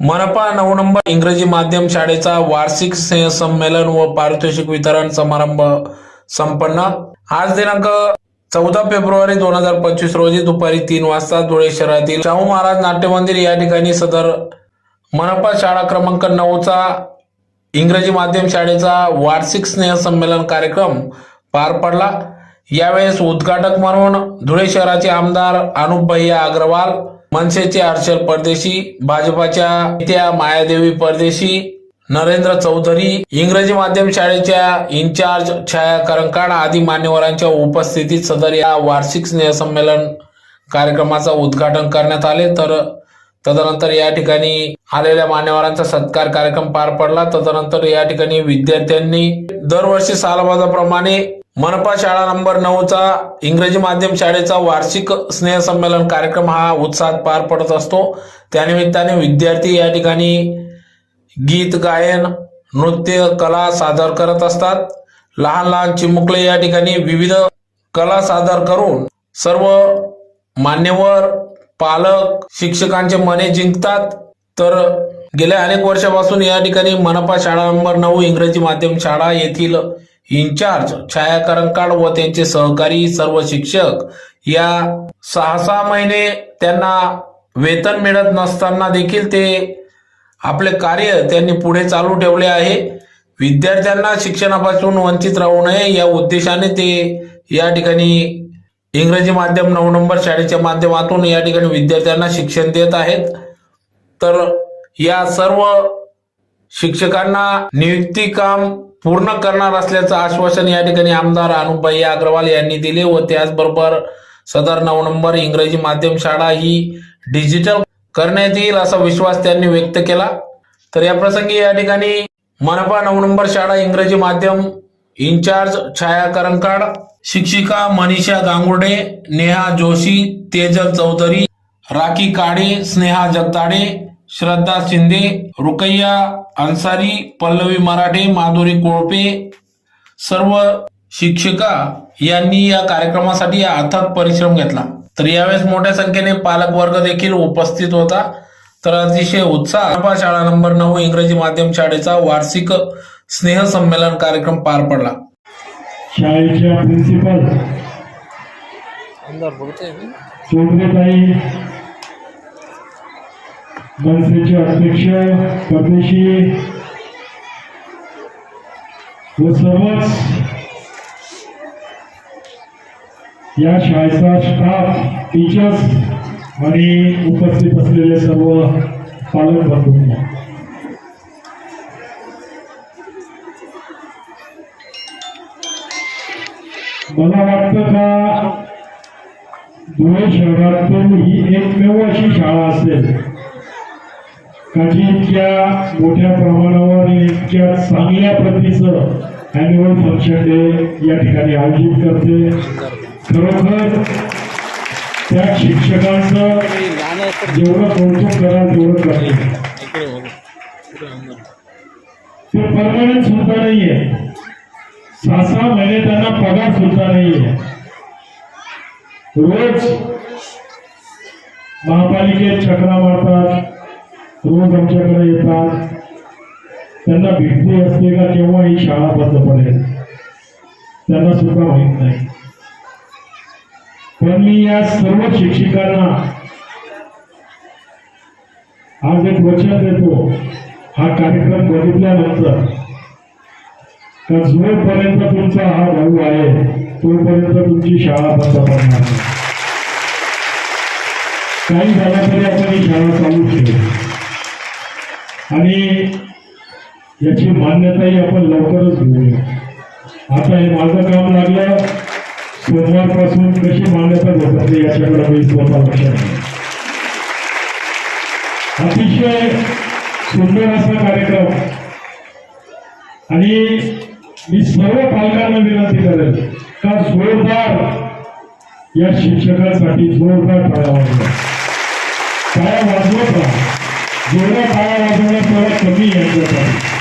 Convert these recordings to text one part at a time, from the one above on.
मनपा नऊ नंबर इंग्रजी माध्यम शाळेचा वार्षिक संमेलन व पारितोषिक वितरण समारंभ संपन्न. आज दिनांक चौदा फेब्रुवारी दोन हजार पंचवीस रोजी दुपारी तीन वाजता धुळे शहरातील शाहू महाराज नाट्य मंदिर या ठिकाणी सदर मनपा शाळा क्रमांक नऊचा इंग्रजी माध्यम शाळेचा वार्षिक स्नेह संमेलन कार्यक्रम पार पडला. यावेळेस उद्घाटक म्हणून धुळे शहराचे आमदार अनुप भैया अग्रवाल मनसेचे हर्षल परदेशी भाजपाच्या नेत्या मायादेवी परदेशी नरेंद्र चौधरी इंग्रजी माध्यम शाळेच्या इन्चार्ज छाया करंकाड आदी मान्यवरांच्या उपस्थितीत सदर या वार्षिक स्नेहसंमेलन कार्यक्रमाचं उद्घाटन करण्यात आले. तर तदनंतर या ठिकाणी आलेल्या मान्यवरांचा सत्कार कार्यक्रम पार पडला. तदनंतर या ठिकाणी विद्यार्थ्यांनी दरवर्षी सालबाजाप्रमाणे मनपा शाळा नंबर नऊचा इंग्रजी माध्यम शाळेचा वार्षिक स्नेहसंमेलन कार्यक्रम हा उत्साहात पार पडत असतो. त्यानिमित्ताने विद्यार्थी या ठिकाणी गीत गायन नृत्य कला सादर करत असतात. लहान लहान चिमुकले या ठिकाणी विविध कला सादर करून सर्व मान्यवर पालक शिक्षकांचे मने जिंकतात. तर गेल्या अनेक वर्षापासून या ठिकाणी मनपा शाळा नंबर नऊ इंग्रजी माध्यम शाळा येथील इन्चार्ज छायाकरंकाड व त्यांचे सहकारी सर्व शिक्षक या सहा सहा महिने त्यांना वेतन मिळत नसताना देखील ते आपले कार्य त्यांनी पुढे चालू ठेवले आहे. विद्यार्थ्यांना शिक्षणापासून वंचित राहू नये या उद्देशाने ते या ठिकाणी इंग्रजी माध्यम नऊ नंबर शाळेच्या माध्यमातून या ठिकाणी विद्यार्थ्यांना शिक्षण देत आहेत. तर या सर्व शिक्षकांना नियुक्ती काम पूर्ण करणार असल्याचं आश्वासन या ठिकाणी आमदार अनुपभाई अग्रवाल यांनी दिले व त्याचबरोबर सदर नऊ नंबर इंग्रजी माध्यम शाळा ही डिजिटल करण्यात येईल असा विश्वास त्यांनी व्यक्त केला. तर या प्रसंगी या ठिकाणी मनपा नऊ नंबर शाळा इंग्रजी माध्यम इन्चार्ज छाया करंकाड शिक्षिका मनीषा गांगुर्डे नेहा जोशी तेजल चौधरी राखी काडे स्नेहा जगताडे श्रद्धा शिंदे रुकैया अन्सारी पल्लवी मराठे माधुरी कोळपे सर्व शिक्षिका यांनी या कार्यक्रमासाठी अथक परिश्रम घेतला. तर यावेळेस मोठ्या संख्येने पालक वर्ग देखील उपस्थित होता. तर अतिशय उत्साह शाळा नंबर नऊ इंग्रजी माध्यम शाळेचा वार्षिक स्नेह संमेलन कार्यक्रम पार पडला. शाळेच्या प्रिन्सिपल मनसेचे अध्यक्ष परदेशी व सर्वच या शाळेचा स्टाफ टीचर्स आणि उपस्थित असलेले सर्व पालक बंधूंना मला वाटतं का धुळे शहरातील ही एकमेव अशी शाळा असेल? का इतक्या मोठ्या प्रमाणावर इतक्या चांगल्या प्रतीचं अॅन्युअल फंक्शन डे या ठिकाणी आयोजित करते. खरोखर त्या शिक्षकांचं जेवढं कौतुक कराल तेवढं कमी ते परमनंट सुद्धा नाहीये. सहा सहा महिने त्यांना पगार सुद्धा नाहीये. रोज महापालिकेत चक्रा मारतात. रोज आमच्याकडे येतात? त्यांना भीती असते का केव्हा ही शाळा बंद पडेल? त्यांना सुद्धा माहीत नाही. पण मी या सर्व शिक्षिकांना आज एक वचन देतो. हा कार्यक्रम बघितल्यानंतर का जोपर्यंत तुमचा हा भाऊ आहे तोपर्यंत तुमची शाळा बंद पडणार नाही. काही झालं तरी आपण ही शाळा चालू ठेवू. आणि याची मान्यताही आपण लवकरच घेऊया. आता हे माझं काम लागलं. सोमवारपासून कशी मान्यता भेटत याच्याकडे मी स्वतः लक्ष अतिशय सुंदर असा कार्यक्रम. आणि मी सर्व पालकांना विनंती करेन का जोरदार या शिक्षकांसाठी जोरदार टाळ्या वाजवा. टाळ्या वाजवत राहा. जेवढ्या टाळ्या वाजवल्या तेवढा कमी यांच्यासाठी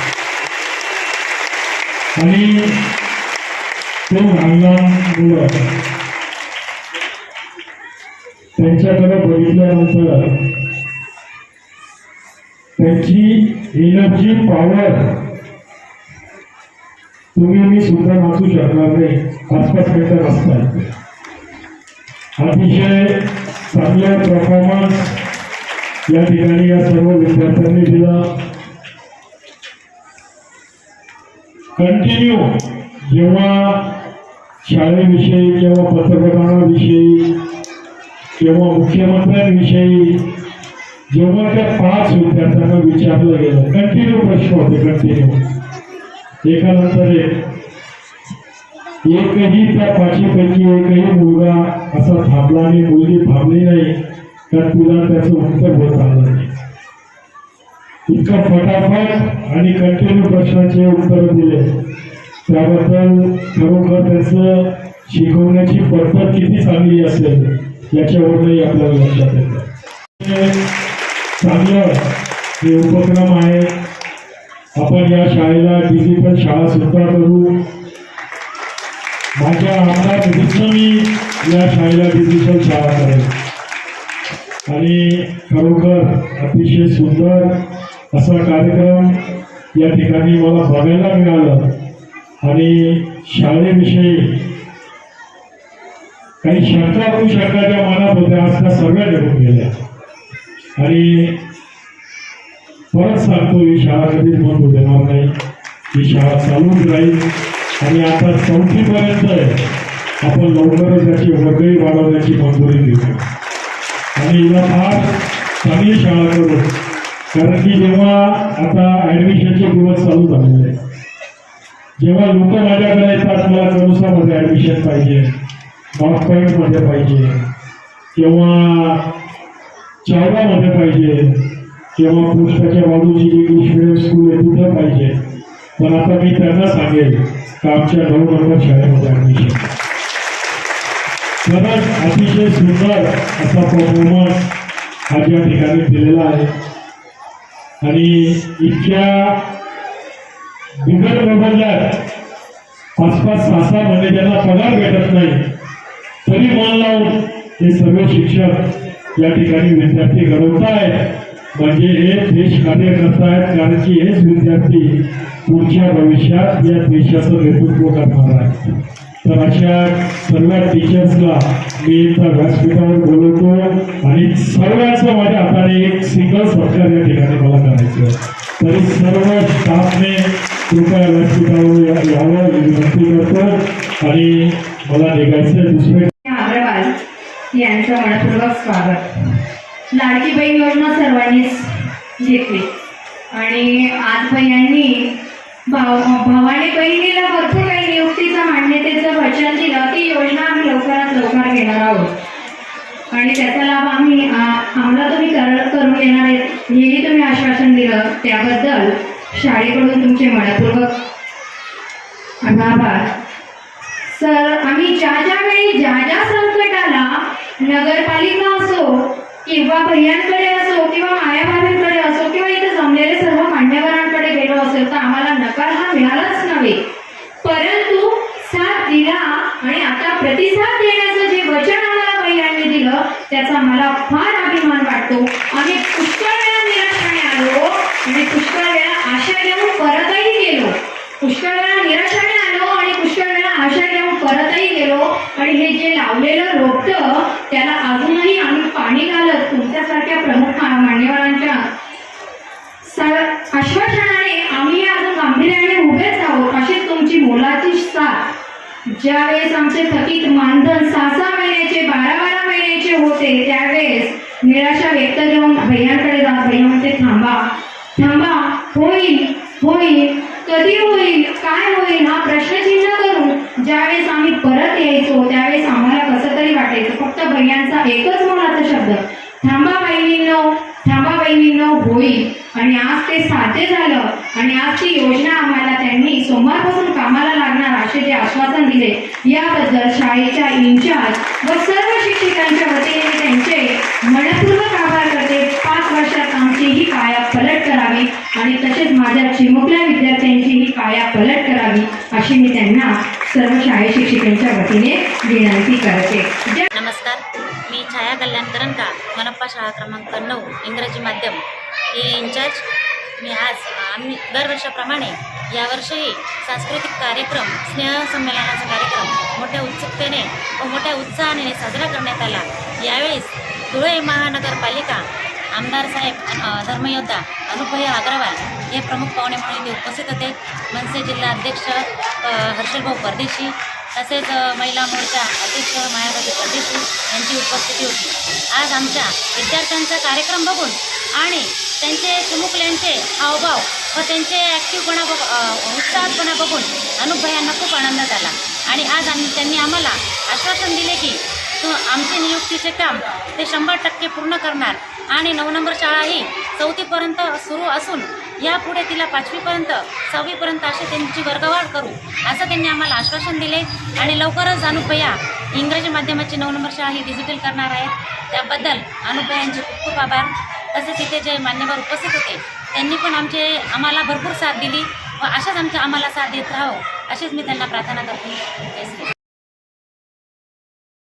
आणि ते लहान मुलं त्यांच्याकडे बघितल्यानंतर त्यांची एनर्जी पॉवर तुम्ही मी सुद्धा वाचू शकणार नाही. आसपास पाच मिनिटं असतात अतिशय चांगल्या परफॉर्मन्स या ठिकाणी या सर्व विद्यार्थ्यांनी दिला. कंटिन्यू जेव्हा शाळेविषयी किंवा पंतप्रधानाविषयी किंवा मुख्यमंत्र्यांविषयी जेव्हा त्या पाच विद्यार्थ्यांना विचारलं गेलं कंटिन्यू प्रश्न होते कंटिन्यू एकानंतर एक. एकही त्या पाचीपैकी एकही मुलगा असा थांबला नाही मुलगी थांबली नाही. तर तुला त्याचं उत्तर होत आलं इतकं फटाफट आणि कंटिन्यू प्रश्नाचे उत्तर दिले. त्याबद्दल खरोखर त्याचं शिकवण्याची पद्धत किती चांगली असेल याच्यावरही आपल्याला लक्षात येतं. हे चांगलं हे उपक्रम आहे. आपण या शाळेला डिजिटल शाळा सुद्धा करू. माझ्या आमदार निधीतनं मी या शाळेला डिजिटल शाळा करेल आणि खरोखर अतिशय सुंदर असा कार्यक्रम या ठिकाणी मला बघायला मिळालं. आणि शाळेविषयी काही शंका होऊ शंका ज्या मनात होत्या आज त्या सगळ्या निघून गेल्या. आणि परत सांगतो ही शाळा कधीच बंद होऊ देणार नाही. ही शाळा चालूच राहील. आणि आता चौथीपर्यंत आपण लवकरच त्याची वर्गही वाढवण्याची मंजुरी देऊ. आणि हिला फार चांगली शाळा करू कारण की जेव्हा आता ॲडमिशनचे दिवस चालू झालेले आहेत जेव्हा लोक माझ्याकडे येतात मला कनुसामध्ये ॲडमिशन पाहिजे नॉर्थ पॉईंटमध्ये पाहिजे किंवा चायनामध्ये पाहिजे किंवा पुष्पाच्या बाजूची इंग्लिश मिडियम स्कूल आहे तिथं पाहिजे. पण आता मी त्यांना सांगेल का आमच्या नऊ नंबर शाळेमध्ये ॲडमिशन खरंच अतिशय सुंदर असा परफॉर्मन्स आज या ठिकाणी दिलेला आहे. आणि इतक्या बिगर मोबदल्यात पाच पाच सहा सहा महिने ज्यांना पगार भेटत नाही तरी मन लावून हे सर्व शिक्षक या ठिकाणी विद्यार्थी घडवत आहेत. म्हणजे हे देश कार्य करतायत कारण की हेच विद्यार्थी पुढच्या भविष्यात या देशाचं नेतृत्व करणार आहेत. तर अशा सर्व टीचर्सला मी इथं व्यासपीठावर बोलवतो आणि सर्वांचं माझ्या हाताने एक सिंगल सत्कार या ठिकाणी मला करायचं तरी सर्व स्टाफने कृपया व्यासपीठावर यावं विनंती करतो. आणि मला निघायचं दुसरे अग्रवाल यांचं मनपूर्वक स्वागत. लाडकी बहीण योजना सर्वांनीच घेतली. आणि आज बहिणांनी भाव भावाने बहिणीला भरपूर काही नियुक्तीचं मान्यतेचं वचन दिलं ती योजना आम्ही लवकरात लवकर घेणार आहोत. आणि त्याचा लाभ आम्ही आम्हाला तुम्ही कर करून देणार आहेत हेही तुम्ही आश्वासन दिलं. त्याबद्दल शाळेकडून तुमचे मनपूर्वक आभार. सर आम्ही ज्या ज्या वेळी ज्या ज्या संकटाला नगरपालिका असो किंवा भैयांकडे असो किंवा मायाभावींकडे असो किंवा इथे जमलेले सर्व मान्यवरांकडे गेलो असेल तर आम्हाला नकार हा मिळालाच नव्हे. परंतु साथ दिला आणि आता प्रतिसाद देण्याचं जे वचन आम्हाला भैयांनी दिलं त्याचा मला फार अभिमान वाटतो. आम्ही पुष्कळ वेळा निराशाने आलो आणि पुष्कळ वेळा आशा घेऊन परतही गेलो. पुष्कळ वेळा निराशाने परतही गेलो. आणि हे जे लावलेलं रोपटं त्याला अजूनही आम्ही पाणी घालत तुमच्यासारख्या प्रमुख मान्यवरांच्या आश्वासनाने आम्ही अजून गांभीर्याने उभेच आहोत अशी तुमची मोलाची साथ. ज्यावेळेस आमचे थकीत मानधन सहा सहा महिन्याचे बारा बारा महिन्याचे होते त्यावेळेस निराशा व्यक्त घेऊन भैयाकडे जात भैया म्हणते थांबा थांबा होईल होईल. कधी होईल काय होईल हा प्रश्नचिन्ह करून ज्यावेळेस आम्ही परत यायचो त्यावेळेस आम्हाला कसं तरी वाटायचं. फक्त भैयांचा एकच मनाचा शब्द थांबा बहिणींनो थांबा बहिणींनो होईल. आणि आज ते साध्य झालं. आणि आज ती योजना आम्हाला त्यांनी सोमवारपासून कामाला लागणार असे जे आश्वासन दिले याबद्दल शाळेच्या इन्चार्ज व सर्व शिक्षकांच्या वतीने त्यांचे मनपूर्वक आभार करते. पाच वर्षात आमची ही काया करावी आणि तसेच माझ्या चिमुकल्या विद्यार्थ्यांचीही काया पलट करावी अशी मी त्यांना सर्व शाळे शिक्षिकांच्या वतीने विनंती करते. नमस्कार. मी छाया कल्याणकरणका मनप्पा शाळा क्रमांक नऊ इंग्रजी माध्यम. ही इंचार्ज मी आज आम्ही दरवर्षाप्रमाणे यावर्षीही सांस्कृतिक कार्यक्रम स्नेहसंमेलनाचा कार्यक्रम मोठ्या उत्सुकतेने व मोठ्या उत्साहाने साजरा करण्यात आला. यावेळेस धुळे महानगरपालिका आमदार साहेब धर्मयोद्धा अनुपया अग्रवाल हे प्रमुख पाहुणे म्हणून इथे उपस्थित होते. मनसे जिल्हा अध्यक्ष हर्षलभाऊ परदेशी तसेच महिला मोर्चा अध्यक्ष मायावती परदेशी यांची उपस्थिती होती. आज आमच्या विद्यार्थ्यांचा कार्यक्रम बघून आणि त्यांचे चिमुकल्यांचे हावभाव व त्यांचे ॲक्टिव्हपणा बघ उत्साहपणा बघून अनुभयांना खूप आनंद झाला. आणि आज आम्ही त्यांनी आम्हाला आश्वासन दिले की आमचे नियुक्तीचे काम ते शंभर टक्के पूर्ण करणार आणि नऊ नंबर शाळा ही चौथीपर्यंत सुरू असून यापुढे तिला पाचवीपर्यंत सहावीपर्यंत असे त्यांची वर्गवाढ करू असं त्यांनी आम्हाला आश्वासन दिले. आणि लवकरच अनुपया इंग्रजी माध्यमाची नऊ नंबर शाळा ही डिजिटल करणार आहेत. त्याबद्दल अनुपयांचे खूप खूप आभार. तसेच इथे जे मान्यवर उपस्थित होते त्यांनी पण आमचे आम्हाला भरपूर साथ दिली व अशाच आमच्या आम्हाला साथ देत राहावं अशीच मी त्यांना प्रार्थना करते. जय श्री